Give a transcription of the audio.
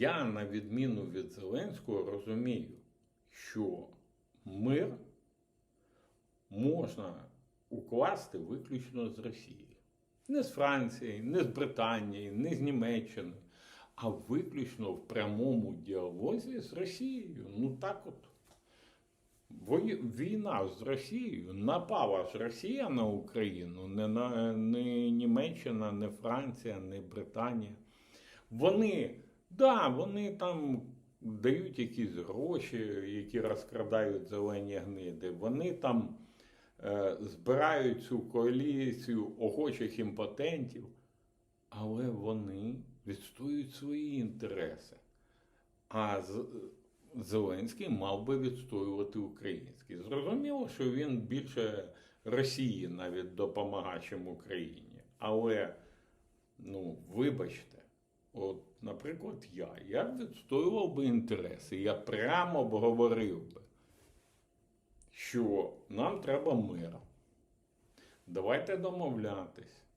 Я, на відміну від Зеленського, розумію, що мир можна укласти виключно з Росії. Не з Франції, не з Британії, не з Німеччини, а виключно в прямому діалозі з Росією. Ну так от. Війна з Росією напала ж Росія на Україну, не, на, не Німеччина, не Франція, не Британія. Вони, да, вони там дають якісь гроші, які розкрадають зелені гниди. Вони там е, збирають цю коаліцію охочих імпотентів, але вони відстоюють свої інтереси. А з, Зеленський мав би відстоювати український. Зрозуміло, що він більше Росії навіть допомагає, чим Україні. Але, ну, вибачте, от, наприклад, я, я відстоював би інтереси. Я прямо б говорив би, що нам треба мир. Давайте домовлятись.